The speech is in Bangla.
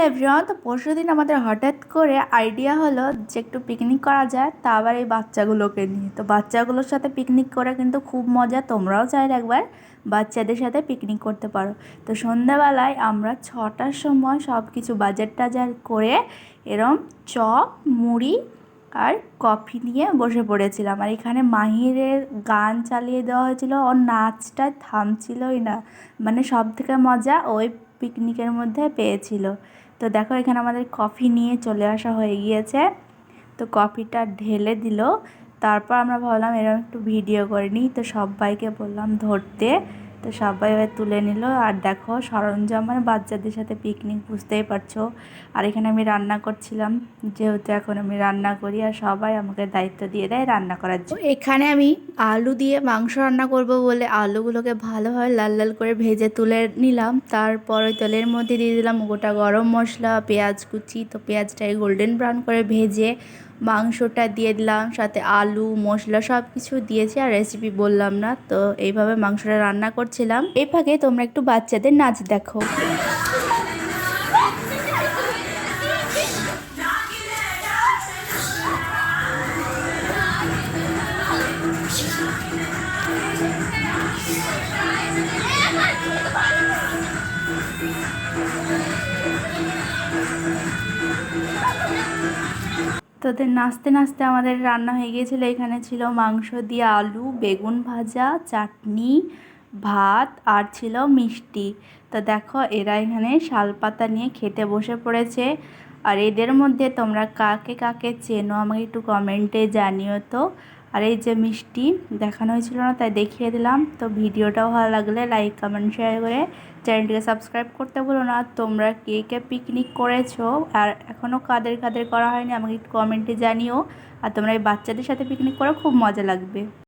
হ্যালো এভরিওয়ান তো পরশু দিন আমাদের হঠাৎ করে আইডিয়া হলো যে একটু পিকনিক করা যায়, তা আবার এই বাচ্চাগুলোকে নিয়ে। তো বাচ্চাগুলোর সাথে পিকনিক করা কিন্তু খুব মজা, তোমরাও চাইলে একবার বাচ্চাদের সাথে পিকনিক করতে পারো। তো সন্ধ্যাবেলায় আমরা ছটার সময় সব কিছু বাজার টাজার করে এরম চপ, মুড়ি আর কফি নিয়ে বসে পড়েছিলাম। আর এখানে মাহিরের গান চালিয়ে দেওয়া হয়েছিল। ওর নাচটা থামছিলই না। মানে সব থেকে মজা ওই পিকনিকের মধ্যে পেয়েছিল। তো দেখো, এখানে আমাদের কফি নিয়ে চলে আসা হয়ে গিয়েছে। তো কফিটা ঢেলে দিল। তারপর আমরা ভাবলাম এরকম একটু ভিডিও করে নিই। তো সবাইকে বললাম ধরতে। তো সবাই এবার তুলে নিল। আর দেখো, সরঞ্জাম মানে বাচ্চাদের সাথে পিকনিক বুঝতেই পারছ। আর এখানে আমি রান্না করছিলাম, যেহেতু এখন আমি রান্না করি আর সবাই আমাকে দায়িত্ব দিয়ে দেয় রান্না করার জন্য। এখানে আমি আলু দিয়ে মাংস রান্না করব বলে আলুগুলোকে ভালোভাবে লাল লাল করে ভেজে তুলে নিলাম। তারপর ওই তেলের মধ্যে দিয়ে দিলাম গোটা গরম মশলা, পেঁয়াজ কুচি। তো পেঁয়াজটাকে গোল্ডেন ব্রাউন করে ভেজে মাংসটা দিয়ে দিলাম, সাথে আলু, মশলা সব কিছু দিয়েছি আর রেসিপি বললাম না, তো এইভাবে মাংসটা রান্না করছিলাম। এই ফাঁকে তোমরা একটু বাচ্চাদের নাচ দেখো। তোদের নাচতে নাচতে আমাদের রান্না হয়ে গিয়েছিল। এখানে ছিল মাংস দিয়ে আলু, বেগুন ভাজা, চাটনি, ভাত আর ছিল মিষ্টি। তো দেখো, এরা এখানে শালপাতা নিয়ে খেতে বসে পড়েছে। আর এদের মধ্যে তোমরা কাকে কাকে চেনো আমাকে একটু কমেন্টে জানিও তো। আর এই যে মিষ্টি দেখানো হয়েছিল না, তাই দেখিয়ে দিলাম। তো ভিডিওটাও ভালো লাগলে লাইক কমেন্ট শেয়ার করে চ্যানেলটিকে সাবস্ক্রাইব করতে বলো না। তোমরা কে কে পিকনিক করেছ আর এখনও কাদের কাদের করা হয়নি আমাকে একটু কমেন্টে জানিও। আর তোমরা এই বাচ্চাদের সাথে পিকনিক করে, খুব মজা লাগবে।